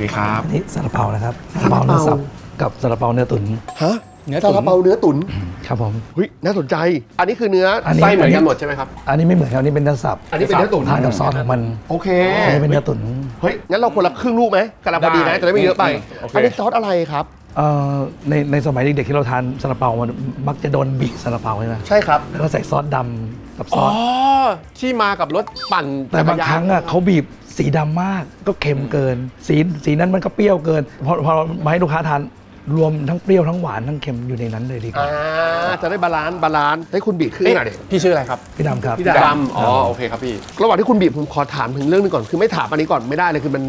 ดีครับอันนี้ซาลาเปานะครับซาลาเปาเนื้อสับกับซาลาเปาเนื้อตุ๋นฮะเนื้อตุ๋น ซาลาเปาเนื้อตุ๋นครับผม เฮ้ยน่าสนใจ อันนี้คือเนื้ออันนี้ ไส้เหมือนกันหมดใช่ไหมครับ อันนี้ไม่เหมือนครับอันนี้เป็นเนื้อสับอันนี้เป็นเนื้อตุ๋น ทานกับซอสของมันโอเค อันนี้เป็นเนื้อตุ๋นเฮ้ย งั้นเราคนละครึ่งลูกไหมกำลังพอดีนะได้จะได้ไม่เยอะไป โอเค อันนี้ซอสอะไรครับ เอ่อในในสมัยเด็กๆที่เราทานซาลาเปามันมักจะโดนบีบซาลาเปาใช่ไหมใช่ครับ แล้วก็ใส่ซอสดำกับซอ๋ออสที่มากับรถปั่นแต่บางจักยนครั้งอะเขาบีบ สีดำมากก็เค็มเกิน สีสีนั้นมันก็เปรี้ยวเกิน พอพอมาให้ลูกค้าทานรวมทั้งเปรี้ยวทั้งหวานทั้งเค็มอยู่ในนั้นเลยดีกว่าอ่าจะได้บาลานซ์บาลานซ์ให้คุณบีบครึ่งเอ๊ะหน่อยดิพี่ชื่ออะไรครับพี่ดำครับ พี่ดำอ๋อโอเคครับพี่ ระหว่างที่คุณบีบผมขอถามถึงเรื่องหนึงก่อนคือไม่ถามอันนี้ก่อนไม่ได้เลยคือมัน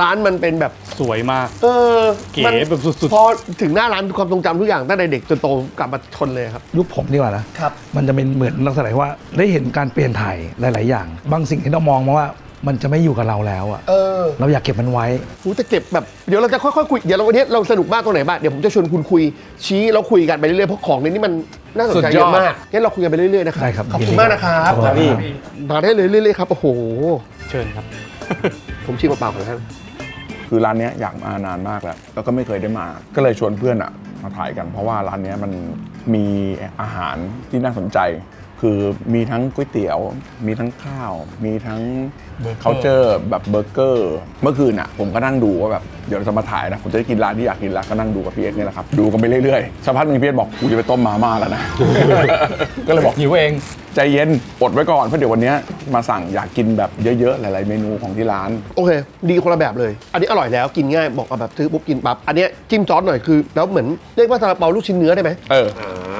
ร้านมันเป็นแบบ สวยมาก เออเก๋มันแบบสุดๆ พอถึงหน้าร้านความทรงจำทุกอย่างตั้งแต่เด็กจนโตกลับมาชนเลยครับ ยุคผมดีกว่านะครับ มันจะเป็นเหมือนลักษณะว่าได้เห็นการเปลี่ยนถ่ายหลาย ๆ อย่าง บางสิ่งที่เรามองมาว่า มันจะไม่อยู่กับเราแล้วอะเออเราอยากเก็บมันไว้หูแต่เก็บแบบเดี๋ยวเราจะค่อยๆคุยเดี๋ยวเราวันนี้เราสนุกมากตรงไหนบ้างเดี๋ยวผมจะชวนคุณคุยชี้แล้วคุยกันไปเรื่อยๆเพราะของในนี้มันน่าสนใจสุดยเยอดอะมากงั้นเราคุยกันไปเรื่อยๆนะครับได้ครับขอบยินคุดีณมากนะครับขอบคุณครับมาได้เลยเรื่อยๆครับโอ้โห เชิญครับ ผมชิมเปล่าๆก่อนนะครับคือร้านเนี้ยอยากมานานมากแล้ว แล้วก็ไม่เคยได้มา ก็เลยชวนเพื่อนอะมาถ่ายกัน เพราะว่าร้านเนี้ยมันมีอาหารที่น่าสนใจ คือมีทั้งก๋วยเตี๋ยว มีทั้งข้าว มีทั้ง c u เจอร์แบบเบอร์เกอร์เมื่อคืนอะผมก็นั่งดูว่าแบบเดี๋ยวเราจะมาถ่ายนะผมจะได้กินร้านที่อยากกินแล้วก็นั่งดูกับพี่เอ็กเนี่ยแหละครับดูกันไปเรื่อยๆสักพักหนึงพี่เอ็กบอกกูจะไปต้มมาม่าแล้วนะ ก็เลยบอก หิวเอง ใจเย็นอดไว้ก่อนเพราะเดี๋ยววันเนี้ยมาสั่งอยากกินแบบเยอะๆ หลาย ๆ เมนูของที่ร้าน โอเค ดีคนละแบบเลย อันนี้อร่อยแล้วกินง่ายบอกเอาแบบซื้อปุ๊บกินปั๊บ อันเนี้ยจิ้มซอสหน่อยคือ แล้วเหมือนเรียกว่าซาลาเปาลูกชิ้นเนื้อได้ไหม เออ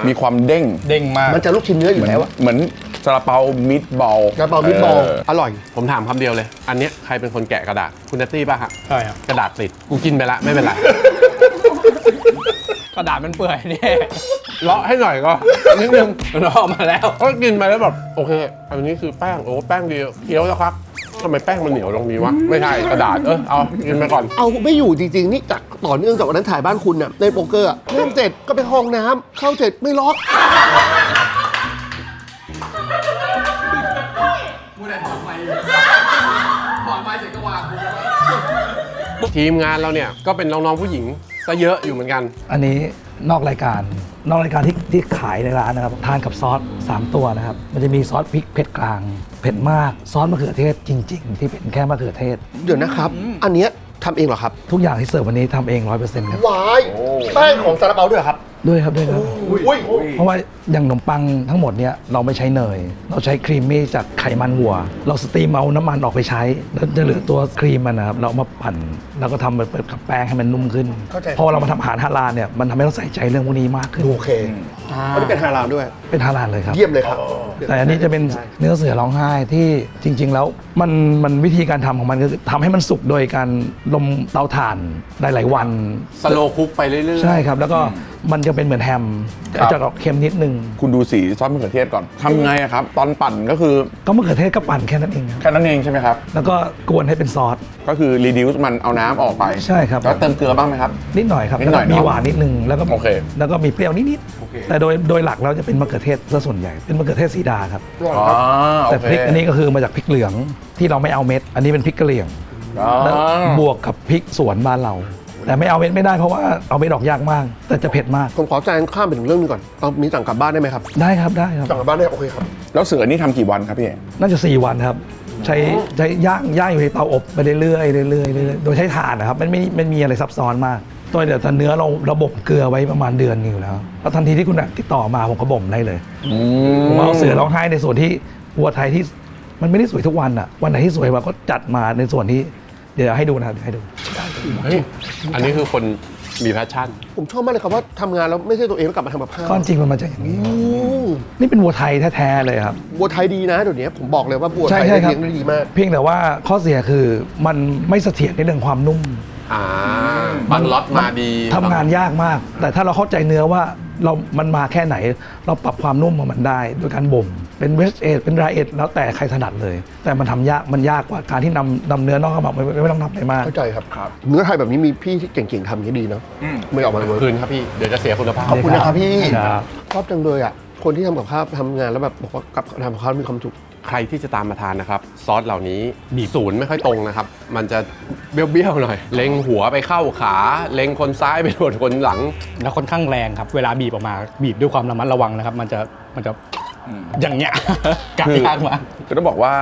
มีความเด้งเด้งมากมันจะลูกชิ้นเนื้ออยู่แล้วอะเหมือน ซาลาเปามิดบอลซาลาเปามิตบอลอร่อย ผมถามคำเดียวเลย อันเนี้ยใครเป็นคนแกะกระดาษ คุณเนตตี้ป่ะฮะ ใช่ครับกระดาษติด กูกินไปละไม่เป็นไร กระดาษมันเปื่อยเนี่ย เลาะให้หน่อยก็ นิดนึง มันออกมาแล้ว ก็กินไปแล้วแบบโอเค อันนี้คือแป้ง โอ้แป้งดีเคี้ยวแล้วครับทำไมแป้งมันเหนียวตรงนี้วะ ไม่ใช่กระดาษ เออเอากินไปก่อน เอาไม่อยู่จริง ๆ นี่จากต่อเนื่องจากวันนั้นถ่ายบ้านคุณน่ะเล่นโป๊กเกอร์อะเล่นเสร็จก็ไปห้องน้ำเข้าเสร็จไม่ล็อก ทีมงานเราเนี่ยก็เป็นน้องๆผู้หญิงซะเยอะอยู่เหมือนกัน อันนี้นอกรายการ นอกรายการที่ที่ขายในร้านนะครับ ทานกับซอส 3 ตัวนะครับ มันจะมีซอสพริกเผ็ดกลาง เผ็ดมาก ซอสมะเขือเทศจริง ๆ ที่เป็นแค่มะเขือเทศ เดี๋ยวนะครับ อันเนี้ยทำเองเหรอครับ ทุกอย่างที่เสิร์ฟวันนี้ทำเอง100%ครับวายแป้งของซาลาเปาด้วยเหรอครับด้วยครับด้วยครับอุ้ยเพราะว่าอย่างขนมปังทั้งหมดเนี่ยเราไม่ใช้เนย เราใช้ครีมมี่จากไขมันวัว เราสตรีมเอาน้ำมันออกไปใช้ แล้วจะเหลือตัวครีมมันนะครับเราเอามาปั่น แล้วก็ทำเป็นกับแป้งให้มันนุ่มขึ้น เข้าใจ พอเรามาทำอาหารฮาลาลเนี่ยมันทำให้เราใส่ใจเรื่องพวกนี้มากขึ้น โอเคอันนี้เป็นฮาลาลด้วย เป็นฮาลาลเลยครับ เยี่ยมเลยครับ แต่อันนี้จะเป็นเนื้อเสือร้องไห้ที่จริง ๆ แล้วมันมันวิธีการทำของมันก็คือทำให้มันสุกโดยการลมเตาถ่านได้หลายวัน สโลคุกไปเรื่อยๆ ใช่ครับ แล้วก็มันจะเป็นเหมือนแฮมแต่จะออกเค็มนิดนึงคุณดูสีซอสมะเขือเทศก่อนทำไงอะครับ ตอนปั่นก็คือก็มะเขือเทศก็ปั่นแค่นั้นเองครับแค่นั้นเองใช่ไหมครับ แล้วก็กวนให้เป็นซอส ก็คือ reduce มันเอาน้ำออกไปใช่ครับ แล้วเติมเกลือบ้างไหมครับ นิดหน่อยครับนิดหน่อยแล้วก็มีเนอะหวานนิดนึงแล้วก็โอเค แล้วก็มีเปรี้ยวนิดๆแต่โดยโดยหลักแล้วจะเป็นมะเขือเทศซะส่วนใหญ่เป็นมะเขือเทศสีดาครับอ๋อโอแต่เคพริกอันนี้ก็คือมาจากพริกเหลืองที่เราไม่เอาเม็ด อันนี้เป็นพริกกะเหรี่ยงอ๋อแล้วบวกกับพริกสวนบ้านเรา แต่ไม่เอาเม็ดไม่ได้เพราะว่าเอาเม็ดออกยากมาก แต่จะเผ็ดมากผมขอแจงข้ามไปถึงเรื่องนึงก่อนเอามีสั่งกลับบ้านได้ไหมครับได้ครับได้ครับ สั่งกลับบ้านได้โอเคครับ แล้วเสือนี่ทำกี่วันครับพี่น่าจะ 4 วันครับ ใช้ใช้ย่างย่างอยู่ในเตาอบไปเรื่อยๆเรื่อยๆเรื่อยๆโดยใช้ถ่านนะครับมันไม่ไม่มีอะไรซับซ้อนมากตัวเดี๋ยวแต่เนื้อเราระบบเกลือไว้ประมาณเดือนหนึงอยู่แล้วแล้วทันทีที่คุณน่ะติดต่อมาผมก็บ่มได้เลยอืผมเอาเสือร้องไห้ในส่วนที่วัวไทยที่มันไม่ได้สวยทุกวันอะวันไหนที่สวยเราก็จัดมาในส่วนที่เดี๋ยวให้ดูนะครับเดี๋ยวให้ดู เฮ้ยอันนี้คือคนมีแพชชั่น ผมชอบมากเลยครับว่าทำงานแล้วไม่ใช่ตัวเองแล้วกลับมาทำกับข้าวก้อนจริงมันมาจากอย่างนี้ อืมนี่เป็นวัวไทยแท้ๆเลยครับ บัวไทยดีนะเดี๋ยวนี้ผมบอกเลยว่าบัวใช่ไทยใช่ครับเลี้ยงได้ดีมาก เพียงแต่ว่าข้อเสียคือมันไม่เสถียรในเรื่องความนุ่มอ่าบางล็อตมาดีทำงานยากมาก แต่ถ้าเราเข้าใจเนื้อว่าเรา มันมาแค่ไหน เราปรับความนุ่มของมันได้โดยการบ่ม เป็นเวสเอทเป็นไรเอทแล้วแต่ใครถนัดเลย แต่มันทำยากมันยากกว่าการที่นำนำเนื้อนอกกระบอกไม่ไม่ต้องทำอะไรมากเข้าใจครับครับ เนื้อไทยแบบนี้มีพี่ที่เก่งๆทำอย่างนี้ดีเนาะไม่ออกมาเลยเว้ยคืนครับพี่เดี๋ยวจะเสียคุณภาพขอบคุณนะครับพี่ครับชอบจังเลยอะคนที่ทำกับข้าวทำงานแล้วแบบบอกว่ากับทำกับข้าวมีความสุขใครที่จะตามมาทานนะครับ ซอสเหล่านี้ศูนย์ไม่ค่อยตรงนะครับ มันจะเบี้ยวๆหน่อย เล็งหัวไปเข้าขา เล็งคนซ้ายไปโดนคนหลัง แล้วค่อนข้างแรงครับ เวลาบีบออกมาบีบด้วยความระมัดระวังนะครับ มันจะมันจะ อย่างเงี้ยกัดคือยากมากคือต้องบอกว่า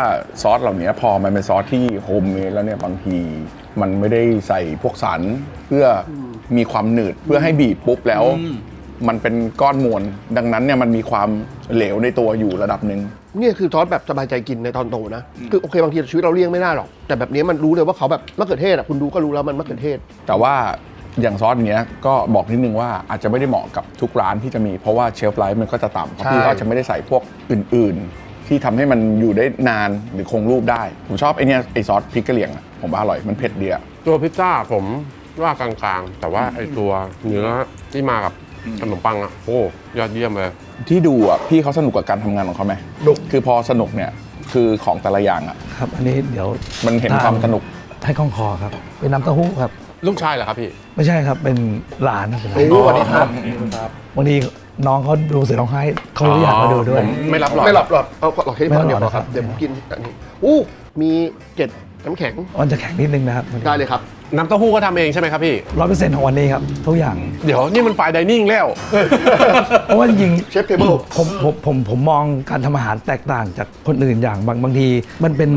ซอสเหล่านี้พอมันเป็นซอสที่โฮมเมดแล้วเนี่ยบางทีมันไม่ได้ใส่พวกสารเพื่อมีความหนืดเพื่อให้บีบปุ๊บแล้ว มันเป็นก้อนมวลดังนั้นเนี่ยมันมีความเหลวในตัวอยู่ระดับหนึ่งเนี่ยคือซอสแบบสบายใจกินในตอนโตนะ คือโอเคบางทีชีวิตเราเลี่ยงไม่ได้หรอก แต่แบบนี้มันรู้เลยว่าเขาแบบมะเขือเทศอะคุณดูก็รู้แล้วมันมะเขือเทศ แต่ว่า อย่างซอสเนี้ยก็บอกนิดนึงว่าอาจจะไม่ได้เหมาะกับทุกร้านที่จะมีเพราะว่าเชลฟ์ไลฟ์มันก็จะต่ำเพราะใช่พี่ก็จะไม่ได้ใส่พวกอื่น ๆ ที่ทำให้มันอยู่ได้นานหรือคงรูปได้ ผมชอบไอเนี้ยไอซอสพริกกะเหรี่ยงอะผมว่าอร่อยมันเผ็ดดีอะ ตัวพิซซ่าผมว่ากลางๆ แต่ว่าไอตัวเนื้อที่มากับขนมปังอะโอ้ยอดเยี่ยมเลย ที่ดูอะพี่เขาสนุกกับการทำงานของเขาไหมสนุกคือพอสนุกเนี่ยคือของแต่ละอย่างอะ ครับ อันนี้เดี๋ยวมันเห็นความสนุกให้คล่องคอครับ เป็นน้ำเต้าหู้ครับ ลูกชายเหรอครับพี่ ไม่ใช่ครับเป็นหลานนะเป็นหลาโอ้นโหสวัสดีครับบางทีน้องเขาดูเสียร้องไห้เขาเลยอยากมาดูด้วย ผมไม่รับหรอกไม่หลอดหลอดเอาหลอดแค่นี้พอไม่เดี๋ยวหลพออดครับนะครับ เดี๋ยวผมกินอันนี้อู้มีเกล็ดน้ำแข็งมันจะแข็งนิดนึงนะครับได้เลยครับ น้ำเต้าหู้ก็ทำเองใช่ไหมครับพี่ ร้อยเปอร์เซ็นต์ของวันนี้ครับทุกอย่าง เดี๋ยวนี่มันฝ่ายไดนิ่งแล้ว เพราะว่าจริงๆเชฟเทเบิลผมผมผมผมมองการทำอาหารแตกต่างจากคนอื่นอย่างบางบางที มันเป็น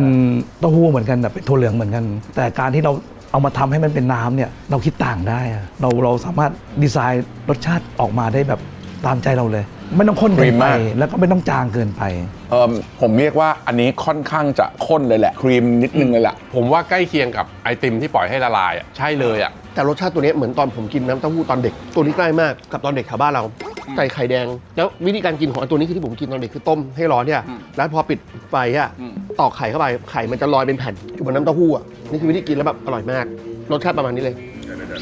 เต้าหู้เหมือนกันแต่เป็นถั่วเหลืองเหมือนกัน แต่การที่เรา เอามาทำให้มันเป็นน้ำเนี่ยเราคิดต่างได้ เราเราสามารถดีไซน์รสชาติออกมาได้แบบ ตามใจเราเลย ไม่ต้องข้นเกินครีมไปมาก แล้วก็ไม่ต้องจางเกินไป เออผมเรียกว่าอันนี้ค่อนข้างจะข้นเลยแหละ ครีมนิดนึงเลยแหละ ผมว่าใกล้เคียงกับไอติมที่ปล่อยให้ละลายอะใช่เลยอะ แต่รสชาติตัวเนี้ยเหมือนตอนผมกินน้ำเต้าหู้ตอนเด็ก ตัวนี้ใกล้มากกับตอนเด็กแถวบ้านเราใส่ไข่แดง แล้ววิธีการกินของไอ้ตัวนี้คือที่ผมกินตอนเด็กคือต้มให้ร้อนเนี่ยแล้วพอปิดไฟอะตอกไข่เข้าไปไข่มันจะลอยเป็นแผ่นอยู่บนน้ำเต้าหู้อะนี่คือวิธีกินแล้วแบบอร่อยมากรสชาติประมาณนี้เลย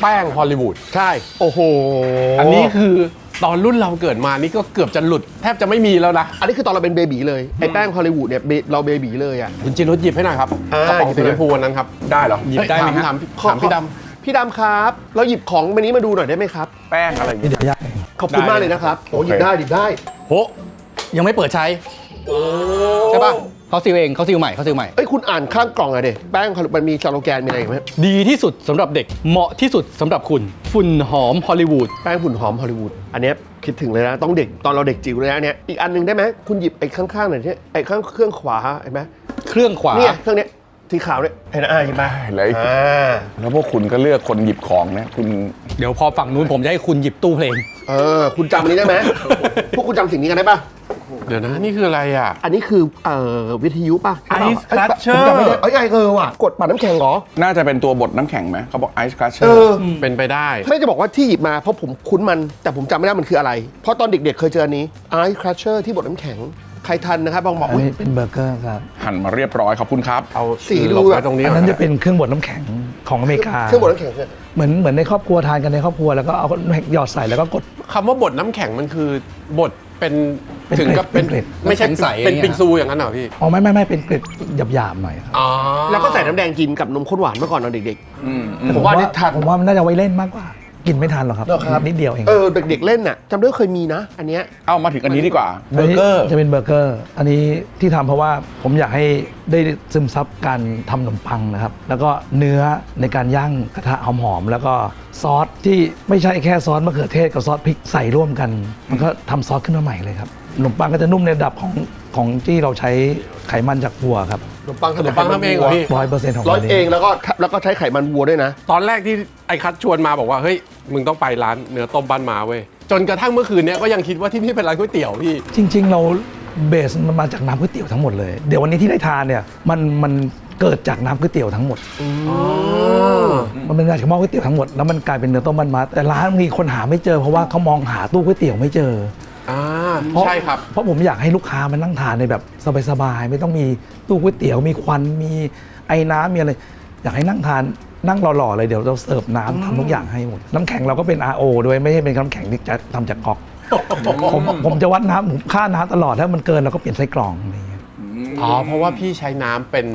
แป้งฮอลลีวูดใช่ โอ้โหอันนี้คือ ตอนรุ่นเราเกิดมานี่ก็เกือบจะหลุดแทบจะไม่มีแล้วนะ อันนี้คือตอนเราเป็นเบบีเลย ไอ้แป้งฮอลลีวูดเนี่ยเบเราเบบีเลยอะคุณจิรุตหยิบให้หน่อยครับอ่ากระป๋องหยิบสีให้หน่อยชมพูอันนั้นครับได้เหรอ หยิบได้ไหมเอ้ยครับถามถามพี่ดพี่ดำครับ เราหยิบของวันนี้มาดูหน่อยได้ไหมครับ แป้งอะไรอย่างนี่เงี้ยเดี๋ยวยากเองขอบคุณได้มากเลยนะครับโอ้โอเคหยิบได้หยิบได้ โหยังไม่เปิดใช้ ใช่ป่ะ เขาซิลเองเขาซิลใหม่เขาซิลใหม่ เอ้ยคุณอ่านข้างกล่องอะเด็แป้งมันมีสโลแกนมีอะไรไหมดีที่สุดสำหรับเด็กเหมาะที่สุดสำหรับคุณฝุ่นหอมฮอลลีวูดแป้งหุ่นหอมฮอลลีวูดอันเนี้ยคิดถึงเลยนะต้องเด็กตอนเราเด็กจิ๋วเลยนะเนี่ยอีกอันหนึงได้ไหมคุณหยิบไอ้ข้างๆหน่อยที่ไอ้ข้างเครื่องขวาเห็นไหมเครื่องขวา เนี่ยเครื่องเนี้ยสีขาวเนี่ยเห็นอะหยิบมาแล้วไอ้อ่าแล้วพวกคุณก็เลือกคนหยิบของเนี่ยคุณเดี๋ยวพอฝั่งนู้นผมจะให้คุณหยิบตู้เพลง เออคุณจำอันนี้ได้ไหมพวกคุณจำสิ่งนี้กันได้ป่ะำ เดี๋ยวนะนี่คืออะไรอะ อันนี้คือเอ่อวิทยุป่ะ Ice เอ้ย Crusher ผมจำไม่ได้เอ้ยไอเออว่ะกดปัดน้ำแข็งเหรอ น่าจะเป็นตัวบดน้ำแข็งไหมเขาบอกไอซ์คลัชเชอเอร์อเป็นไปได้ ไม่จะบอกว่าที่หยิบมาเพราะผมคุ้นมัน แต่ผมจำไม่ได้มันคืออะไร เพราะตอนเด็กๆเคยเจออันนี้ Ice Crusher ที่บดน้ำแข็ง ใครทันนะครับบางบอกอันอุ๊ย นี้เป็นเบอร์เกอร์ครับ หั่นมาเรียบร้อยขอบคุณครับ เอาสีดู หลบแบบไว้ตรงนี้อันก่นั้นจะนะเป็นเครื่องบดน้ำแข็งของอเมริกา เครื่องบดน้ำแข็งเนี่ยเหมือนเหมือนในครอบครัวทานกันในครอบครัวแล้วก็เอาน้ำแข็งหยอดใส่แล้วก็กด คำว่าบดน้ำแข็งมันคือบดเป็น เป็นถึงกับเป็นเกล็ดไม่ใช่น้ำแข็งใสเป็นอย่างเงี้ยปิงซูอย่างนั้นเหรอพี่ อ๋อไม่ไม่ไม่เป็นเกล็ดหยาบๆหน่อยครับอ๋อแล้วก็ใส่น้ำแดงกินกับนมข้นหวานเมื่อก่อนตอนเด็กอืมๆผมว่านี่ทัน ผมว่ามันน่าจะไว้เล่นมากกว่า กินไม่ทันหรอกครับเหรอครับ นิดเดียวเองเออเด็ก ๆ เล่นน่ะจำได้ว่าเคยมีนะ อันเนี้ย เอามาถึงอันนี้ดีกว่าเบอร์เกอร์จะเป็นเบอร์เกอร์ อันนี้ที่ทำเพราะว่าผมอยากให้ได้ซึมซับการทำขนมปังนะครับ แล้วก็เนื้อในการย่างกระทะหอมๆแล้วก็ซอสที่ไม่ใช่แค่ซอสมะเขือเทศกับซอสพริกใส่ร่วมกัน มันก็ทำซอสขึ้นมาใหม่เลยครับ ขนมปังก็จะนุ่มในระดับของของที่เราใช้ไขมันจากวัวครับขนมปังขนมปังทำเองเหรอพี่ร้อยเปอร์เซ็นต์ของร้อยวันนี้เองแล้วก็แล้วก็ใช้ไขมันวัวด้วยนะ ตอนแรกที่ไอ้คัดชวนมาบอกว่าเฮ้ยมึงต้องไปร้านเนื้อต้มบ้านมาเว้ยจนกระทั่งเมื่อคืนเนี้ยก็ยังคิดว่าที่นี่เป็นร้านก๋วยเตี๋ยวพี่ จริง ๆ เราเบสมันมาจากน้ำก๋วยเตี๋ยวทั้งหมดเลย เดี๋ยววันนี้ที่ได้ทานเนี่ยมันมันเกิดจากน้ำก๋วยเตี๋ยวทั้งหมดมันเป็นจากหม้อก๋วยเตี๋ยวทั้งหมดแล้วมันกลายเป็นเนื้อต้มมันมาแต่ร้านมีคนหาไม่เจอเพราะว่าเขามองหาตู้ก๋วยเตี๋ยวไม่เจอ อ่าเพราะใช่ครับ เพราะผมอยากให้ลูกค้ามานั่งทานในแบบสบายๆไม่ต้องมีตู้ก๋วยเตี๋ยวมีควันมีไอ้น้ำมีอะไรอยากให้นั่งทานนั่งหล่อๆเลยเดี๋ยวเราเสิร์ฟน้ำทำทุกอย่างให้หมดน้ำแข็งเราก็เป็น RO ด้วยไม่ใช่เป็นน้ำแข็งที่จะทำจากก๊อกผมผมจะวัดน้ำผมค่าน้ำตลอดถ้ามันเกินเราก็เปลี่ยนไส้กรองอะไรอย่างเงี้ยอ๋อเพราะว่าพี่ใช้น้ำเป็น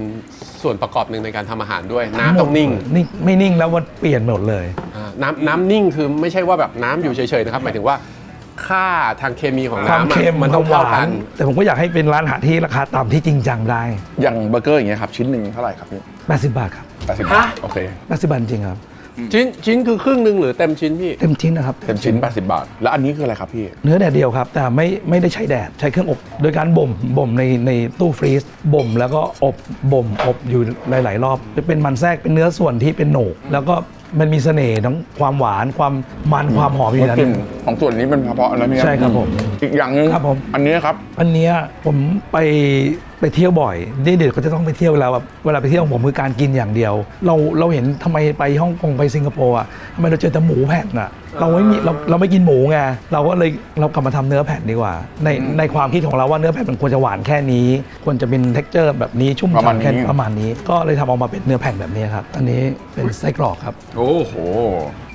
ส่วนประกอบหนึ่งในการทำอาหารด้วย น้ำต้องนิ่งนิ่งไม่นิ่งแล้วมันเปลี่ยนหมดเลย อ่าน้ำน้ำนิ่งคือไม่ใช่ว่าแบบน้ำอยู่เฉยๆนะครับหมายถึงว่า ค่าทางเคมีของความน้ำอะเค็มมันคต้วาองมหเท่าวากันนแต่ผมก็อยากให้เป็นร้านอาหารที่ราคาต่ำที่จริงจังได้ อย่างเบอร์เกอร์อย่างเงี้ยครับชิ้นหนึ่งเท่าไหร่ครับพี่80 บาทครับแปดสิบบาทโอเค80บาทจริงครับ ชิ้นชิ้นคือครึ่งหนึ่งหรือเต็มชิ้นพี่ เต็มชิ้นนะครับ เต็มชิ้น 80 บาท แล้วอันนี้คืออะไรครับพี่ เนื้อแดดเดียวครับ แต่ไม่ไม่ได้ใช้แดด ใช้เครื่องอบ โดยการบ่มบ่มในในตู้ฟรีซบ่มแล้วก็อบบ่มอบอยู่หลาย ๆ รอบจะเป็นมันแทรกเป็นเนื้อส่วนที่เป็นโหนก แล้วก็ มันมีเสน่ห์ทั้งความหวานความมันความหอมอยู่ในกนั้ลิ่นนของส่วนนี้เป็นเฉพาะนะพี่ใช่ครับผมอีกอย่างหนึงครับผม อันนี้ครับ อันเนี้ยผมไป ไปเที่ยวบ่อยนี่เด็กก็จะต้องไปเที่ยวแล้วแบบเวลาไปเที่ยวของผมคือการกินอย่างเดียว เราเราเห็นทำไมไปฮ่องกงไปสิงคโปร์อะทำไมเราเจอแต่หมูแผ่นอะเราไม่มีเราเราไม่กินหมูไงเราก็เลยเรากลับมาทำเนื้อแผ่นดีกว่า ในในความคิดของเราว่าเนื้อแผ่นมันควรจะหวานแค่นี้ ควรจะเป็นเท็กเจอร์แบบนี้ชุ่มประมาณฉ่ำแค่นี้ประมาณนี้ ก็เลยทำออกมาเป็นเนื้อแผ่นแบบนี้ครับอันนี้เป็นไส้กรอกครับ โอ้โห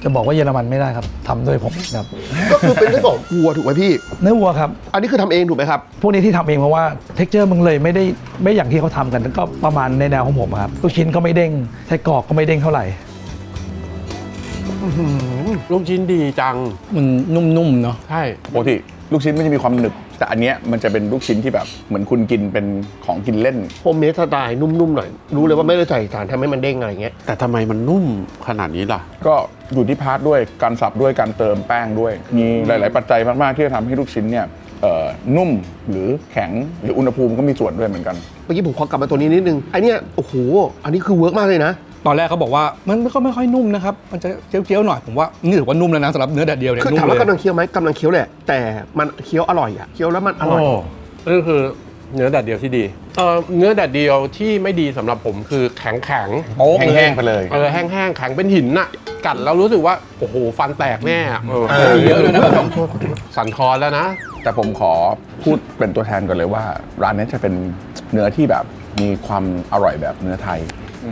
จะบอกว่าเยอรมันไม่ได้ครับทำโดยผมครับก็คือเป็นไส้กรอกวัวถูกไหมพี่ เนื้อวัวครับ อันนี้คือทำเองถูกไหมครับ พวกนี้ที่ทำเองเพราะว่าเท็กเจอร์มันเลยไม่ได้ไม่อย่างที่เขาทำกันก็ประมาณในแนวของผมอะครับลูกชิ้นก็ไม่เด้งไส้กรอกก็ไม่เด้งเท่าไหร่ ลูกชิ้นดีจัง มันนุ่มๆเนาะใช่ปกติลูกชิ้นมันจะมีความหนึบ แต่อันเนี้ยมันจะเป็นลูกชิ้นที่แบบเหมือนคุณกินเป็นของกินเล่น โฮมเมดสไตล์นุ่มๆหน่อย รู้เลยว่าไม่ได้ใส่สารทำให้มันเด้งอะไรเงี้ย แต่ทำไมมันนุ่มขนาดนี้ล่ะ ก็อยู่ที่พาร์ทด้วยการสับด้วยการเติมแป้งด้วย มีหลาย ๆ ปัจจัยมาก ๆ ที่จะทำให้ลูกชิ้นเนี่ยเอ่อนุ่มหรือแข็งหรืออุณหภูมิก็มีส่วนด้วยเหมือนกัน เมื่อกี้ผมขอกลับมาตัวนี้นิดนึงไอเนี้ยโอ้โห อันนี้คือเวิร์กมากเลยนะ ตอนแรกเขาบอกว่ามันก็ไม่ค่อยนุ่มนะครับ มันจะเคี้ยวๆหน่อย ผมว่านี่ถือว่านุ่มแล้วนะสำหรับเนื้อแดดเดียวเนี่ยคือนุ่มถามเลว่ายกำลังเคี้ยวไหมกำลังเคี้ยวแหละ แต่มันเคี้ยวอร่อยอะเคี้ยวแล้วมันอร่อยนี่คือเนื้อแดดเดียวที่ดีเออเนื้อแดดเดียวที่ไม่ดีสำหรับผมคือแข็งแข็งๆโอ้แห้งๆไปเลยเออแห้งๆแข็งเป็นหินน่ะ กัดแล้วรู้สึกว่า โอ้โห ฟันแตกแน่อะเออเออเยอะเลยนะแบบสันคอแล้วนะ แต่ผมขอพูดเป็นตัวแทนก่อนเลยว่า ร้านนี้จะเป็นเนื้อที่แบบมีความอร่อยแบบเนื้อไทย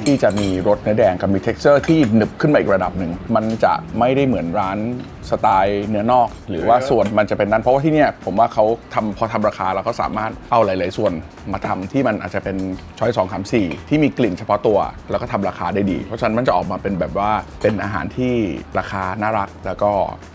ที่จะมีรสเนื้อแดงกับมี t e x t อร์ที่หนึบขึ้นมาอีกระดับหนึ่ง มันจะไม่ได้เหมือนร้านสไตล์เนื้อนอก หรือว่าส่วนมันจะเป็นนั้น เพราะว่าที่เนี่ยผมว่าเขาทำพอทำราคาแล้วก็สามารถเอาหลาย ๆ ส่วนมาทำที่มันอาจจะเป็นช้อยสองสามสี่ที่มีกลิ่นเฉพาะตัว แล้วก็ทำราคาได้ดี เพราะฉะนั้นมันจะออกมาเป็นแบบว่าเป็นอาหารที่ราคาน่ารักแล้วก็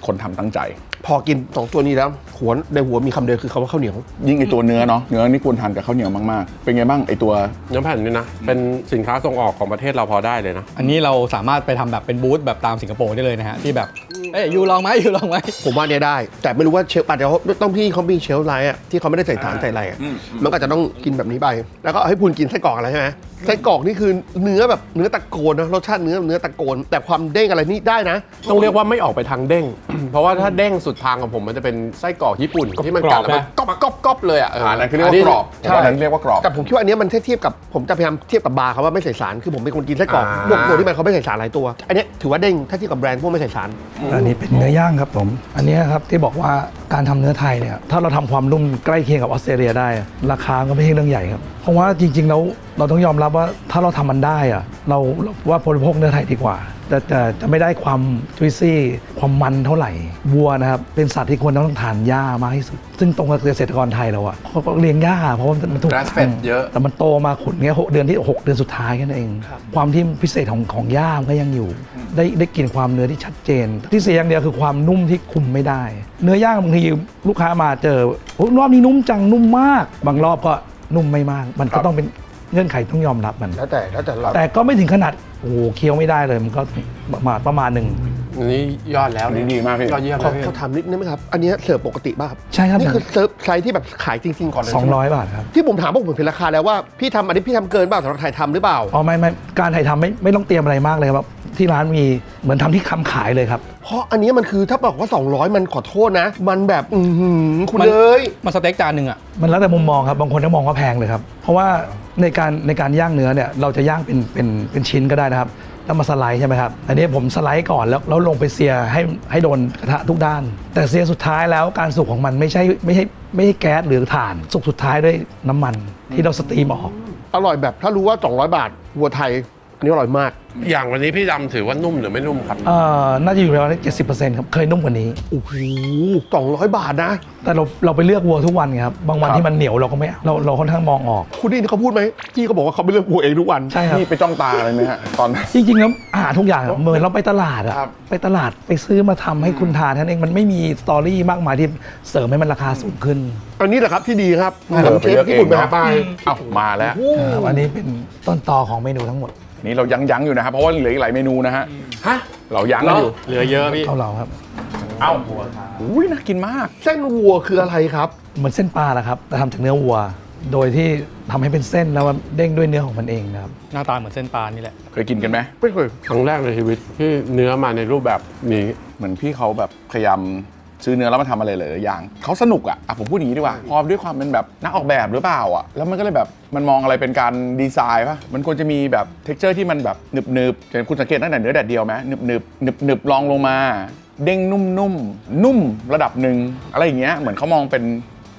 คนทำตั้งใจ พอกินสองตัวนี้แล้วหัวในหัวมีคำเดียวคือคำว่าข้าวเหนียว ยิ่งไอตัวเนื้อเนาะเนื้อนี่ควรทานกับข้าวเหนียวมากๆ เป็นไงบ้างไอตัว เนื้อแผ่นนี่นะ เป็นสินค้าส่งออกของประเทศเราพอได้เลยนะ อันนี้เราสามารถไปทำแบบเป็นบูธแบบตามสิงคโปร์ได้เลยนะฮะ ที่แบบ เอ้ยยูลองไหมยูลองไหม ผมว่าเนี่ยได้ แต่ไม่รู้ว่าเชลฟ์อาจจะต้องพี่เขามีเชลฟ์ไลน์อะที่เขาไม่ได้ใส่สารใส่อะไรอะมันก็อาจจะต้องกินแบบนี้ไปแล้วก็ให้พูนกินไส้กรอกอะไรใช่ไหม ไส้กรอกนี่คือเนื้อแบบเนื้อตะโกนนะรสชาติเนื้อเนื้อตะโกน แต่ความเด้งอะไรนี่ได้นะ ต้องเรียกว่าไม่ออกไปทางเด้ง เพราะว่าถ้าเด้งสุดทางของผมมันจะเป็นไส้กรอกญี่ปุ่นที่มันกัดแล้วมันก๊อบก๊อบก๊อบเลยอะเอันนั้นคือเรียกว่ากรอบใช่อันนั้นเรียกว่ากรอบแต่ผมคิดว่าอันเนี้ยมันเทียบกับผมจะพยายามเทียบกับบาร์เขาว่าไม่ใส่สารคือผมเป็นคนกินไส้กรอกอ่าพวกตัวที่มันเขาไม่ใส่สารหลายตัว อันเนี้ยถือว่าเด้งถ้าเทียบกับแบรนด์พวกไม่ใส่สารอันนี้เป็นเนื้อย่างครับผม อันนี้ครับที่บอกว่าการทำเนื้อไทยเนี่ยถ้าเราทำความนุ่มใกล้เคียงกับออสเตรเลียได้ ราคาก็ไม่ใช่เรื่องใหญ่ครับเพราะว่าจริง ๆ แล้วเราต้องยอมรับว่าถ้าเราทำมันได้อะเราเราว่าบริโภคเนื้อไทยดีกว่า แต่แต่จะไม่ได้ความจุยซี่ความมันเท่าไหร่วัวนะครับเป็นสัตว์ที่ควรต้องทานหญ้ามากที่สุด ซึ่งตรงกับเกษตรกรไทยเราอะเขาก็เลี้ยงหญ้าเพราะว่ามันถูก Grass fed เยอะแต่มันโตมาขุนเงี้ยหกเดือนที่ 6 เดือนสุดท้ายแค่นั้นเอง ความที่พิเศษของของย่ามนก็ยังอยู่ ได้ได้กลิ่นความเนื้อที่ชัดเจน ที่เสียอย่างเดียวคือความนุ่มที่คุมไม่ได้ เนื้อย่างบางทีลูกค้ามาเจอโอ้รอบนี้นุ่มจังนุ่มมาก บางรอบก็นุ่มไม่มาก มันก็ต้องเป็น เงื่อนไขต้องยอมรับมันแล้วแต่แล้วแต่เราแต่ก็ไม่ถึงขนาดโอ้โหเคี้ยวไม่ได้เลยมันก็ประมาณประมาณหนึ่ง อันนี้ยอดแล้วอันนี้ดีมากพี่ ยอดเยี่ยมขอเลยขอถามนิดนึงไหมครับ อันเนี้ยเสิร์ฟปกติป่ะครับใช่ครับ นี่คือเสิร์ฟไซส์ที่แบบขายจริง ๆ ก่อนเลยสองใช่ไหมร้อยบาทครับที่ผมถามว่าผมเห็นราคาแล้วว่าพี่ทำอันนี้พี่ทำเกินเปล่าสำหรับไทยทำหรือเปล่า อ๋อไม่ไม่การถ่ายทำไม่ไม่ต้องเตรียมอะไรมากเลยครับที่ร้านมีเหมือนทำที่คำขายเลยครับ เพราะอันนี้มันคือถ้าบอกว่า 200 มันขอโทษนะ มันแบบอือหือคุณมัน เลย มาสเต็กจานหนึ่งอะ มันแล้วแต่มุมมองครับบางคนก็มองว่าแพงเลยครับ เพราะว่า ในการในการย่างเนื้อเนี่ยเราจะย่างเป็นเป็นเป็นชิ้นก็ได้นะครับแล้วมาสไลด์ใช่ไหมครับอันนี้ผมสไลด์ก่อนแล้วแล้วลงไปเสียให้ให้โดนกระทะทุกด้าน แต่เสียสุดท้ายแล้วการสุกของมันไม่ใช่ไม่ใช่ไม่ใช่แก๊สหรือถ่าน สุกสุดท้ายด้วยน้ำมันที่เราสตรีมออก อร่อยแบบถ้ารู้ว่า 200 บาทวัวไทย อันนี่อร่อยมาก อย่างวันนี้พี่ดำถือว่านุ่มหรือไม่นุ่มครับ เอ่อน่าจะอยู่ประมาณเจ็ดสิบเปอร์เซ็นต์ครับ เคยนุ่มกว่านี้ โอ้โหสองร้อยบาทนะ แต่เราเราไปเลือกวัวทุกวันไงครับ บางวันที่มันเหนียวเราก็ไม่เราเราค่อนข้างมองออก คุณได้ยินเขาพูดไหมพี่เขาบอกว่าเขาไม่เลือกวัวเองทุกวัน ใช่ครับ นี่ไปจ้องตาเลยไหมฮะ ตอนนั้น จริงๆแล้วอาหารทุกอย่างอะเหมือนเราไปตลาดอะครับ ไปตลาดไปซื้อมาทำให้คุณทานนั่นเองมันไม่มีสตอรี่มากมายที่เสริมให้มันราคาสูงขึ้นอันนี้แหละครับที่ดีครับเออเชฟญี่ปุ่นไปหาปลาเอ้ามาแล้วครับอันนี้เป็นต้นตอของเมนูทั้งหมด นี่เรายังยั้งอยู่นะครับเพราะว่าเหลืออีกหลายเมนูนะฮะฮะเรายั้งกันอยู่เหลือเยอะพี่เอาเราครับเอ้าอุ้ยน่ากินมาก เส้นวัวคืออะไรครับ เหมือนเส้นปลาแหละครับ แต่ทำจากเนื้อวัว โดยที่ทำให้เป็นเส้นแล้วมันเด้งด้วยเนื้อของมันเองนะครับ หน้าตาเหมือนเส้นปลานี่แหละ เคยกินกันไหมไม่เคยครั้งแรกในชีวิตที่เนื้อมาในรูปแบบนี้ เหมือนพี่เขาแบบพยายาม ซื้อเนื้อแล้วมาทำอะไรหลายๆอย่างเขาสนุกอะอะผมพูดอย่างนี้ดีกว่าพอด้วยความเป็นแบบนักออกแบบหรือเปล่าอะแล้วมันก็เลยแบบมันมองอะไรเป็นการดีไซน์ป่ะมันควรจะมีแบบเท็กเจอร์ที่มันแบบหนึบหนึบๆอย่างคุณสังเกตตั้งแต่เนื้อแดดเดียวไหมหนึบหนึบหนึบหนึบๆลองลงมา เด้งนุ่มนุ่มนุ่มระดับหนึ่งอะไรอย่างเงี้ยเหมือนเขามองเป็น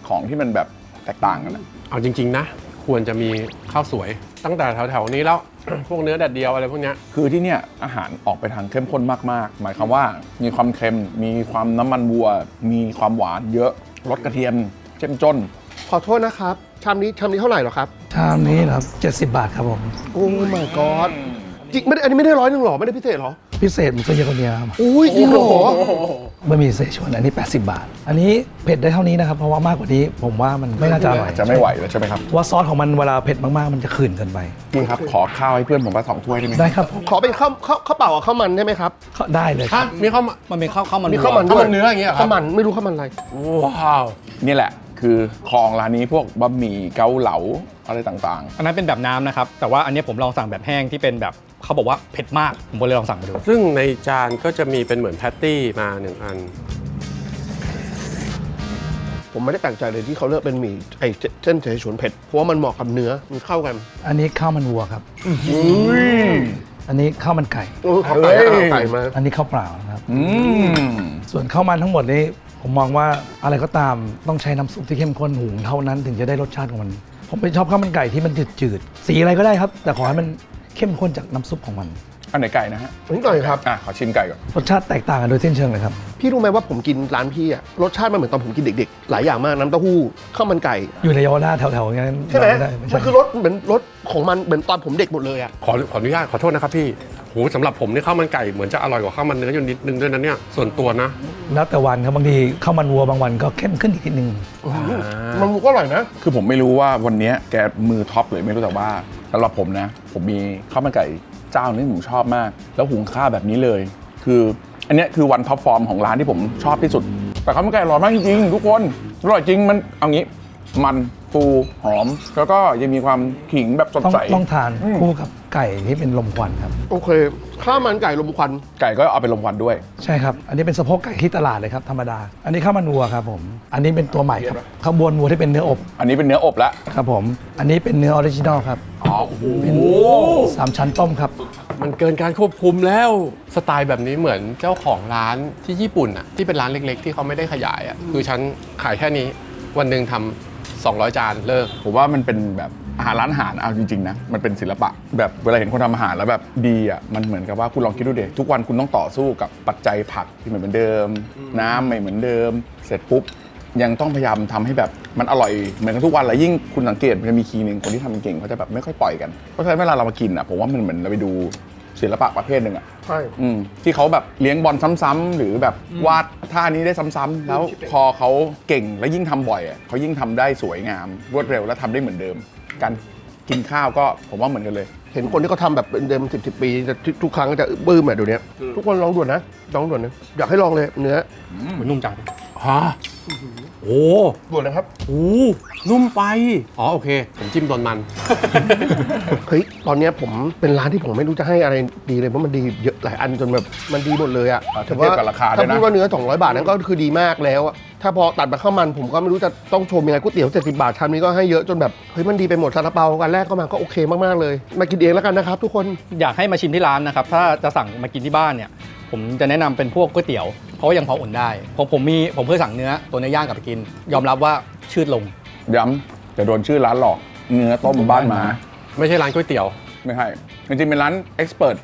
ของที่มันแบบแตกต่างกันอะ เอาจริง ๆ นะ ควรจะมีข้าวสวยตั้งแต่แถว ๆ นี้แล้ว พวกเนื้อแดดเดียวอะไรพวกเนี้ย คือที่เนี่ยอาหารออกไปทางเข้มข้นมากๆ หมายความว่ามีความเค็ม มีความน้ำมันวัว มีความหวานเยอะรสกระเทียมเจ้มจนขอโทษนะครับ ชามนี้ชามนี้เท่าไหร่เหรอครับชามนี้นะครับ70 บาทครับผม โอ้ my god จริงไม่ได้อันนี้ไม่ได้ร้อยหนึ่งหรอ ไม่ได้พิเศษหรอ พิเศษมันก็เยอะกว่านี้ครับอุ้ยจริงเหรอบะหมี่เสฉวนอันนี้ 80 บาท อันนี้เผ็ดได้เท่านี้นะครับ เพราะว่ามากกว่านี้ผมว่ามันไม่น่าจะอร่อยจะไม่ไหวแล้วใช่ไหมครับ ว่าซอสของมันเวลาเผ็ดมากๆ มันจะขืนเกินไปจริงครับขอข้าวให้เพื่อนผมมาสองถ้วยได้ไหมได้ครับผมขอเป็นข้าวข้าวข้าวเปล่ากับข้าวมันได้ไหมครับก็ได้เลยคฮะรับมีข้าวมามันเป็นข้าวข้าวมันมีวัวข้าวมันข้าวด้วยมันเนื้ออย่างเงี้ยเหรอครับข้าวมันไม่รู้ข้าวมันอะไรว้าวนี่แหละ คือของร้านนี้พวกบะหมี่เกาเหลาอะไรต่างอันนั้นเป็นแบบน้ำนะครับ แต่ว่าอันนี้ผมลองสั่งแบบแห้งที่เป็นแบบเขาบอกว่าเผ็ดมาก ผมก็เลยลองสั่งมาดู ซึ่งในจานก็จะมีเป็นเหมือนแพตตี้มาหนึ่งอัน ผมไม่ได้แปลกใจเลยที่เขาเลือกเป็นหมี่ไอ้เส้นเสฉวนเผ็ดเพราะว่ามันเหมาะกับเนื้อมันเข้ากันอันนี้ข้าวมันวัวครับอันนี้ข้าวมันไก่โอ้ยขอไก่เอาไก่มาอันนี้ข้าวเปล่านะครับๆอืม ส่วนข้าวมันทั้งหมดนี้ ผมมองว่าอะไรก็ตามต้องใช้น้ำซุปที่เข้มข้นหุงเท่านั้นถึงจะได้รสชาติของมัน ผมไม่ชอบข้าวมันไก่ที่มันจืดๆสีอะไรก็ได้ครับ แต่ขอให้มันเข้มข้นจากน้ำซุปของมันอันไหนไก่นะฮะอันนี้ก่อนครับ อะขอชิมไก่ก่อนรสชาติแตกต่างกันโดยสิ้นเชิงเลยครับ พี่รู้ไหมว่าผมกินร้านพี่อะรสชาติมันเหมือนตอนผมกินเด็กๆ หลายอย่างมากน้ำเต้าหู้ข้าวมันไก่ อยู่ในเยาวราชแถวๆอย่างนั้นใช่ไหมด้ไม่มัใช่นคือรสเหมือนรสของมันเหมือนตอนผมเด็กหมดเลยอะขอขออนุญาตขอโทษนะครับพี่ โหสำหรับผมนี่ข้าวมันไก่เหมือนจะอร่อยกว่าข้าวมันเนื้ออยู่นิดนึงด้วยนะเนี่ยส่วนตัวนะแล้วแต่วันครับบางทีข้าวมันวัวบางวันก็เข้มขึ้นอีกนิดนึงมันก็อร่อยนะ คือผมไม่รู้ว่าวันเนี้ยแกมือท็อปเลยไม่รู้แต่ว่าสำหรับผมนะ ผมมีข้าวมันไก่เจ้านึงผมชอบมาก แล้วหุงข้าวแบบนี้เลย คืออันเนี้ยคือวันท็อปฟอร์มของร้านที่ผมชอบที่สุด แต่ข้าวมันไก่อร่อยมากจริงๆทุกคนอร่อยจริงมันเอางี้มันฟูหอม แล้วก็ยังมีความขิงแบบสดต้องใสต้องทานอืมคู่กับ ไก่ที่เป็นลมควันครับ โอเค ข้าวมันไก่ลมควัน ไก่ก็เอาไปลมควันด้วย ใช่ครับ อันนี้เป็นสะโพกไก่ที่ตลาดเลยครับธรรมดา อันนี้ข้าวมันวัวครับผม อันนี้เป็นตัวใหม่ครับข้าวบวนวัวที่เป็นเนื้ออบอันนี้เป็นเนื้ออบแล้วครับผม อันนี้เป็นเนื้อออริจินอลครับอ๋อโอ้โหเป็นสามชั้นต้มครับ มันเกินการควบคุมแล้วสไตล์แบบนี้เหมือนเจ้าของร้านที่ญี่ปุ่นอะที่เป็นร้านเล็ก ๆ ที่เขาไม่ได้ขยายอะคือฉันขายแค่นี้วันหนึ่งทำ200 จานเลิก ผมว่ามันเป็นแบบ อาหารร้านอาหารเอาจริงๆนะมันเป็นศิลปะ แบบเวลาเห็นคนทำอาหารแล้วแบบดีอะมันเหมือนกับว่าคุณลองคิดดูเด็ทุกวันคุณต้องต่อสู้กับปัจจัยผักที่ไม่เหมือนเดิม น้ำไม่เหมือนเดิม เสร็จปุ๊บยังต้องพยายามทำให้แบบมันอร่อยเหมือนกันทุกวันแล้วยิ่งคุณสังเกตมันจะมีคีย์หนึ่งคนที่ทำเก่งเขาจะแบบไม่ค่อยปล่อยกันเพราะฉะนั้นเวลาเรามากินอะผมว่ามันเหมือนเราไปดูศิลปะประเภทหนึ่งอะ ใช่ อืมที่เขาแบบเลี้ยงบอลซ้ำๆหรือแบบวาดท่านี้ได้ซ้ำๆแล้วพอเขาเก่งและยิ่งทำบ่อยอะเขายิ่งทำได้สวยงาม รวดเร็วและทำได้เหมือนเดิม การกินข้าวก็ผมว่าเหมือนกันเลย เห็นคนที่เขาทำแบบเป็นเดิมสิบสิบปีแต่ทุกครั้งจะบื้มแบบเดี๋ยวนี้ทุกคนลองด่วนนะลองด่วนนะอยากให้ลองเลยเนื้อเหมือนนุ่มจังฮะ โอ้ด่วนนะครับ โหนุ่มไป อ๋อโอเค ผมจิ้มโดนมัน เฮ้ย ตอนเนี้ยผมเป็นร้านที่ผมไม่รู้จะให้อะไรดีเลย เพราะมันดีเยอะหลายอันจนแบบมันดีหมดเลยอะอ่าถ้าเทียบกับราคาด้วยนะ ถ้าพูดว่าเนื้อ 200 บาทนั้นก็คือดีมากแล้วอะถ้าพอตัดมาข้าวมันผมก็ไม่รู้จะต้องชมยังไงก๋วยเตี๋ยว70บาทชามนี้ก็ให้เยอะจนแบบเฮ้ยมันดีไปหมดซาลาเปากันแรกก็มาก็โอเคมากๆเลย มากินเองแล้วกันนะครับทุกคน อยากให้มาชิมที่ร้านนะครับ ถ้าจะสั่งมากินที่บ้านเนี่ย ผมจะแนะนำเป็นพวกก๋วยเตี๋ยว เพราะว่ายังพออุ่นได้ผมผมมีผมเคยสั่งเนื้อตัวเนื้อย่างกลับไปกิน ยอมรับว่าชืดลง ย้ำจะโดนชื่อร้านหลอก เนื้อต้มบ้านหมา ไม่ใช่ร้านก๋วยเตี๋ยว ไม่ใช่จริงๆเป็นร้านเอ็กซ์เพรส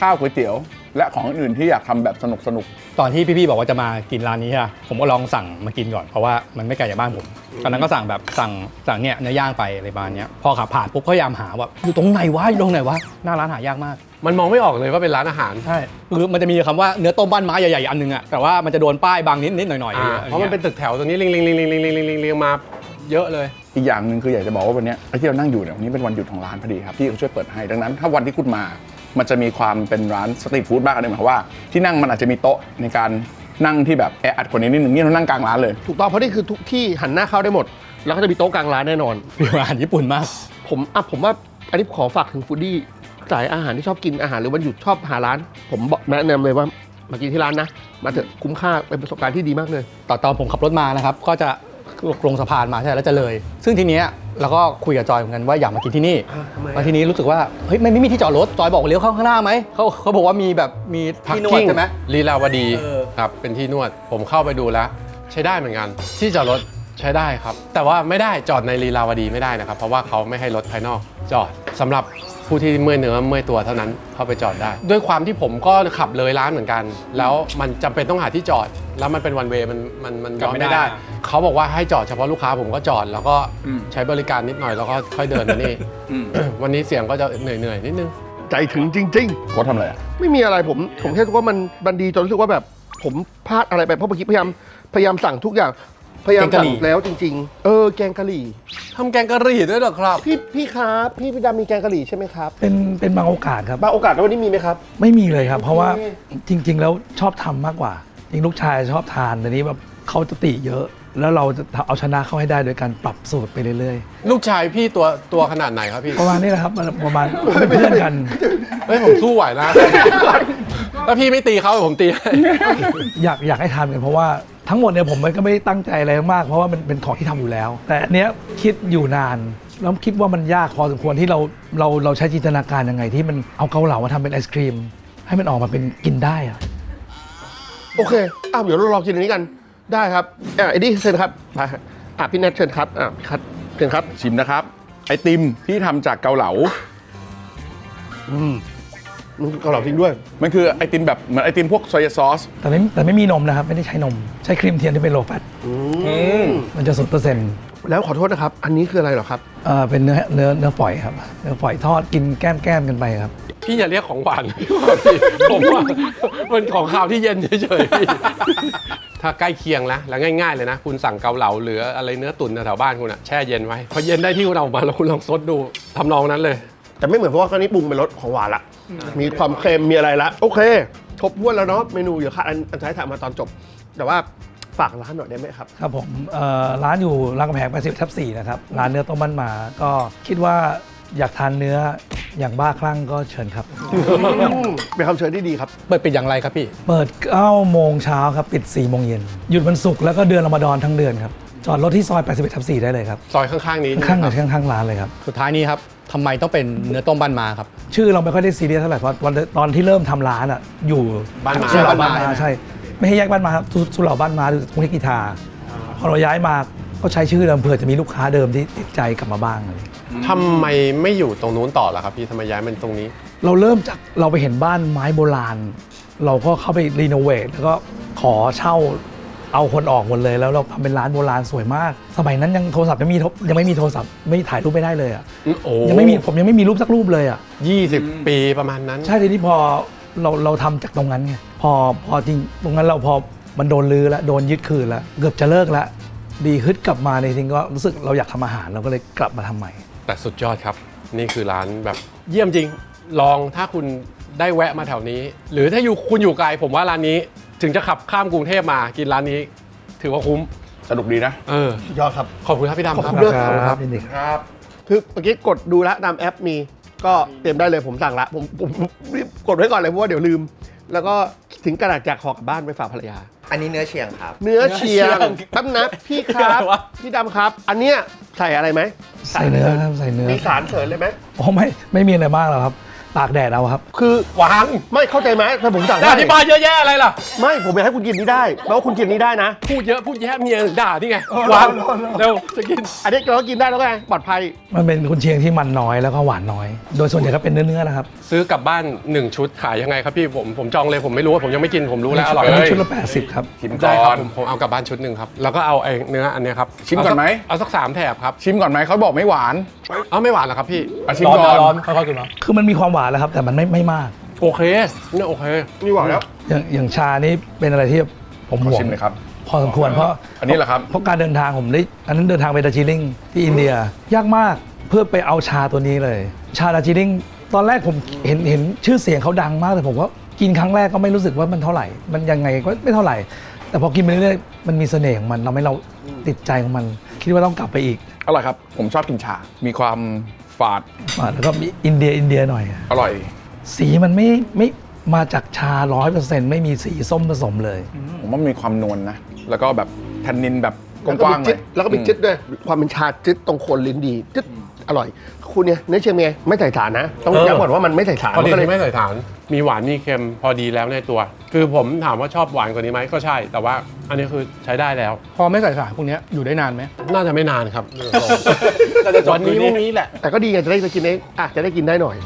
ข้าวก๋วยเตี๋ยว และของอื่นๆที่อยากทำแบบสนุกสนุกตอนที่พี่ๆบอกว่าจะมากินร้านนี้อะผมก็ลองสั่งมากินก่อนเพราะว่ามันไม่ไกลจากบ้านผมตอนนั้นก็สั่งแบบสั่งสั่งเนี่ยเนื้อย่างไปอะไรประมาณเนี้ยพอขับผ่านปุ๊บก็พยายามหาว่าอยู่ตรงไหนวะอยู่ตรงไหนวะหน้าร้านหายากมาก มันมองไม่ออกเลยว่าเป็นร้านอาหารใช่คือมันจะมีคำว่าเนื้อต้มบ้านไม้ใหญ่ๆอันนึงอะแต่ว่ามันจะโดนป้ายบางนิดนิดๆหน่อยๆอ่าอเพราะมันเป็นตึกแถวตรงนี้ลิงลิงลิงลิงลิงลิงลิงลิงลิงมาเยอะเลย ๆอีกอย่างหนึ่งคืออยากจะบอกว่าวันเนี้ยไอ้ที่เรานั่งอยู่เนี่ยวันนี้เป็นวันหยุดของร้านพอดีครับพี่เขาช่วยเปิดให้ดังนั้น ถ้าวันที่คุณมา มันจะมีความเป็นร้านสตรีทฟู้ดมากอันนึงหมายความว่าที่นั่งมันอาจจะมีโต๊ะในการนั่งที่แบบแออัดกว่านี้นิดนึงนี่เรานั่งกลางร้านเลย ถูกต้องเพราะนี่คือทุกที่หันหน้าเข้าได้หมด แล้วก็จะมีโต๊ะกลางร้านแน่นอนฟีลอาหารญี่ปุ่นมาก ผมอะผมว่าอันนี้ขอฝากถึงฟูดดี้สายอาหารที่ชอบกินอาหารหรือวันหยุดชอบหาร้าน ผมบอกแนะนำเลยว่ามากินที่ร้านนะ มาเถอะคุ้มค่าเป็นประสบการณ์ที่ดีมากเลยตอนตอนผมขับรถมานะครับ ก็จะ ลงสะพานมาใช่ไหมแล้วจะเลย ซึ่งทีเนี้ยเราก็คุยกับจอยเหมือนกันว่าอยากมากินที่นี่อ่าทำไมอะ แล้วทีนี้รู้สึกว่าเฮ้ยไม่ไม่มีที่จอดรถจอยบอกเลี้ยวเข้าข้างหน้าไหมเขาเขาบอกว่ามีแบบมีที่นวดใช่ไหมลีลาวดีเออ ครับเป็นที่นวดผมเข้าไปดูแล้ว ใช้ได้เหมือนกัน ที่จอดรถใช้ได้ครับ แต่ว่าไม่ได้จอดในลีลาวดีไม่ได้นะครับ เพราะว่าเขาไม่ให้รถภายนอกจอดสำหรับ ผู้ที่เมื่อยเนื้อเมื่อยตัวเท่านั้นเข้าไปจอดได้ ด้วยความที่ผมก็ขับเลยร้านเหมือนกัน แล้วมันจำเป็นต้องหาที่จอด แล้วมันเป็นวันเวย์มันมันมันย้อนไม่ได้เขาบอกว่าให้จอดเฉพาะลูกค้าผมก็จอด แล้วก็อืม ใช้บริการนิดหน่อยแล้วก็ค่อยเดินมานี่วันนี้เสียงก็จะเหนื่อยๆนิดนึง ใจถึงจริง โค้ชทำอะไรอะๆ ไม่มีอะไรผม ผมแค่รู้สึกว่ามันบันดีจนรู้สึกว่าแบบ ผมพลาดอะไรไปเพราะเมื่อกี้พยายามพยายามสั่งทุกอย่าง พยายามสั่งแล้วจริง ๆ เออแกงกะหรี่ ทำแกงกะหรี่ด้วยเหรอครับ พี่พี่ครับพี่พี่ดำมีแกงกะหรี่ใช่ไหมครับเป็นเป็นบางโอกาสครับ บางโอกาสแล้ววันนี้มีไหมครับ ไม่มีเลยครับ เพราะว่าโอเคจริง ๆ แล้วชอบทำมากกว่า จริงลูกชายชอบทานแต่นี้แบบเขาจะติเยอะ แล้วเราจะเอาชนะเขาให้ได้โดยการปรับสูตรไปเรื่อยลูกชายพี่ตัวตัวขนาดไหนครับพี่ ๆ ประมาณนี้แหละครับประมาณเป็นเพื่อนกัน เฮ้ยผมสู้ไหวนะ ถ้าพี่ไม่ตีเขาผมตีให้ อยากอยากให้ทานกันเพราะว่า ทั้งหมดเนี่ยผมมันก็ไม่ได้ตั้งใจอะไรมาก เพราะว่ามันเป็นของที่ทำอยู่แล้ว แต่อันเนี้ยคิดอยู่นานแล้วคิดว่ามันยากพอสมควรที่เราเราเราใช้จินตนาการยังไง ที่มันเอาเกาเหลามาทำเป็นไอศครีม ให้มันออกมาเป็นกินได้อะโอเคอ้าวเดี๋ยวเราลองกินอันนี้กันได้ครับอะเอ็ดดี้เชิญครับไปครับอะพี่แนทเชิญครับอะพี่คัทเชิญครับ ชิมนะครับ ไอติมที่ทำจากเกาเหลา อืมมัน เกาเหลาจริงด้วย มันคือไอติมแบบเหมือนไอติมพวกซอยซอส แต่ไม่แต่ไม่มีนมนะครับ ไม่ได้ใช้นม ใช้ครีมเทียมที่เป็นโลแฟตอืมมันจะศูนย์เปอร์เซ็นต์แล้วขอโทษนะครับ อันนี้คืออะไรเหรอครับเป็นเนื้อเนื้อเนื้อฝอยครับ เนื้อฝอยทอดกินแก้มแก้มกันไปครับ พี่อย่าเรียกของหวานผมว่ามันของข้าวที่เย็นเฉยๆพี่ถ้าใกล้เคียงแล้วแล้วง่ายๆเลยนะ คุณสั่งเกาเหลาหรืออะไรเนื้อตุ๋นแถวๆบ้านคุณอะแช่เย็นไว้พอเย็นได้ที่คุณเอามาแล้วคุณลองซดดูทำนองนั้นเลย แต่ไม่เหมือนเพราะว่าครั้งนี้ปรุงเป็นรสของหวานละ มีความเค็มมีอะไรละ โอเค ครบถ้วนแล้วเนาะเมนูเดี๋ยวขาดอันอันท้ายถามมาตอนจบ แต่ว่าฝากร้านหน่อยได้ไหมครับ ครับผมเอ่อร้านอยู่รามกำแพง80ทับ4นะครับ ร้านเนื้อต้มมันหมา ก็คิดว่าอยากทานเนื้ออย่างบ้าคลั่งก็เชิญครับ เป็นคำเชิญที่ดีครับ เปิดปิดอย่างไรครับพี่ เปิด9โมงเช้าครับ ปิด4โมงเย็น หยุดวันศุกร์แล้วก็เดือนรอมฎอนทั้งเดือนครับ จอดรถที่ซอย81ทับ4ได้เลยครับ ซอยข้างๆนี้ข้างๆใช่เลไหมยครับข้างๆร้านเลยครับ สุดท้ายนี้ครับ ทำไมต้องเป็นเนื้อต้มบ้านมาครับ ชื่อเราไม่ค่อยได้ซีเรียสเท่าไหร่เพราะวันตอนที่เริ่มทำร้านอะอยู่บ้านมาสุเหร่าบ้านบ้านมามาใช่ ไม่ให้แยกบ้านมาครับสุสุเหร่าบ้านมาหรือกรุงเทพกีทาพอเราย้ายมาก็ใช้ชื่อเดิมเผื่อจะมีลูกค้าเดิมที่ติดใจกลับมาบ้างอะไรทำไมไม่อยู่ตรงนู้นต่อล่ะครับพี่ทำไมย้ายมันตรงนี้ เราเริ่มจากเราไปเห็นบ้านไม้โบราณ เราก็เข้าไปรีโนเวทแล้วก็ขอเช่า เอาคนออกหมดเลยแล้วเราทำเป็นร้านโบราณสวยมาก สมัยนั้นยังโทรศัพท์ยังมีโทรยังไม่มีโทรศัพท์ไม่ถ่ายรูปไม่ได้เลยอะโอ้ยังไม่มีผมยังไม่มีรูปสักรูปเลยอะยี่สิบปีประมาณนั้น ใช่ทีนี้พอเราเราทำจากตรงนั้นไงพอพอจริงตรงนั้นเราพอมันโดนลือแล้วโดนยึดคืนแล้วเกือบจะเลิกแล้วดีฮึดกลับมาในยจริงก็รู้สึกเราอยากทำอาหารเราก็เลยกลับมาทำใหม่ แต่สุดยอดครับ นี่คือร้านแบบเยี่ยมจริง ลองถ้าคุณได้แวะมาแถวนี้ หรือถ้าอยู่คุณอยู่ไกลผมว่าร้านนี้ ถึงจะขับข้ามกรุงเทพมากินร้านนี้ ถือว่าคุ้ม สนุกดีนะ เออยอดครับ ขอบคุณครับพี่ดำขอบครัคุบณด้วยครับยินดีครับ ครับ คือเมื่อกี้กดดูแล้วตามแอปมี ก็เตรียมได้เลยผมสั่งละผมผมผมรีบกดไว้ก่อนเลยเพราะว่าเดี๋ยวลืม แล้วก็ถึงกระดาษจากห่อกลับบ้านไปฝากภรรยา อันนี้เนื้อเชียงครับ เนื้อเชียงตั้มนะพี่ครับพี่ดำครับ อันเนี้ยใส่อะไรไหมใส่เนื้อครับใส่เนื้อมีสารเสริญเลยไหม โอ้ไม่ไม่มีอะไรมากหรอกครับ ตากแดดเอาครับ คือวางไม่เข้าใจไหมถ้าผมสั่งแล้วได้อธิบายเยอะแยะอะไรล่ะ ไม่ผมอยากให้คุณกินนี้ได้แปลว่าคุณกินนี้ได้นะ พูดเยอะพูดแยะเมียถึงด่านี่ไงวางเร็วจะกิน อันนี้เราก็กินได้แล้วไงปลอดภัย มันเป็นกุนเชียงที่มันน้อยแล้วก็หวานน้อย โดยส่วนใหญ่ก็เป็นเนื้อๆนะครับ ซื้อกลับบ้าน 1 ชุดขายยังไงครับพี่ผมผมจองเลยผมไม่รู้ว่าผมยังไม่กินผมรู้แล้วอร่อยอันเลนี้ยชุดละ80ครับชิมได้ก่คอรับนผมผมเอากลับบ้านชุดหนึ่งครับแล้วก็เอาไอ้เนื้ออันเนี้ยครับชิมก่อนไหม เอาสักสามแถบครับชิมก่อนไหมเขาบอกไม่หวานเอาไม่หวานเหรอครับพี่เอาชิมร้อนก่อนร้อนค่อยๆกินเนาะคือมันมีความหวานแล้วครับ แต่มันไม่ไม่มาก โอเคเนี่ยโอเคนี่หวานแล้วอย่างอย่างชานี่เป็นอะไรที่ผมขอห่วงชิมเลยครับ พอสมควรเพราะอันนี้เหรอครับ เพราะการเดินทางผมได้อันนั้นเดินทางไปดาร์จิลิงที่อินเดียยากมากเพื่อไปเอาชาตัวนี้เลย ชาดาร์จิลิงตอนแรกผมเห็นเห็นชื่อเสียงเขาดังมากแต่ผมก็กินครั้งแรกก็ไม่รู้สึกว่ามันเท่าไหร่ มันยังไงก็ไม่เท่าไหร่ แต่พอกินไปเรื่อยๆมันมีเสน่ห์ของมันทำให้เราติดใจของมัน คิดว่าต้องกลับไปอีก อร่อยครับ ผมชอบกินชา มีความ ฝาดอ่าแล้วก็มีอินเดียอินเดียหน่อย อร่อย สีมันไม่ไม่มาจากชาร้อยเปอร์เซ็นต์ไม่มีสีส้มผสมเลย ผมว่ามีความนวลนะ แล้วก็แบบแทนนินแบบกแล้วก็ว้ามีงๆเลจิ๊ดยแล้วก็มีจิ๊ดด้วย ความเป็นชาจิ๊ดตรงโคนลิ้นดีจิ๊ด อร่อย คุณเนี่ยเนื้อเชียงเมียไม่ใส่สารนะ ต้องเออย้ำก่อนว่ามันไม่ใส่สารพอดีมันก็เลยที่ไม่ใส่ฐาน มีหวานมีเค็มพอดีแล้วในตัว คือผมถามว่าชอบหวานกว่านี้ไหมก็ใช่ แต่ว่าอันนี้คือใช้ได้แล้ว พอไม่ใส่สารพวกเนี้ยอยู่ได้นานไหม น่าจะไม่นานครับน่าจะจบวันนี้คืนนี้พรุ่งนี้แหละ แต่ก็ดีไงจะได้ไปกินเองอะจะได้กินได้หน่อย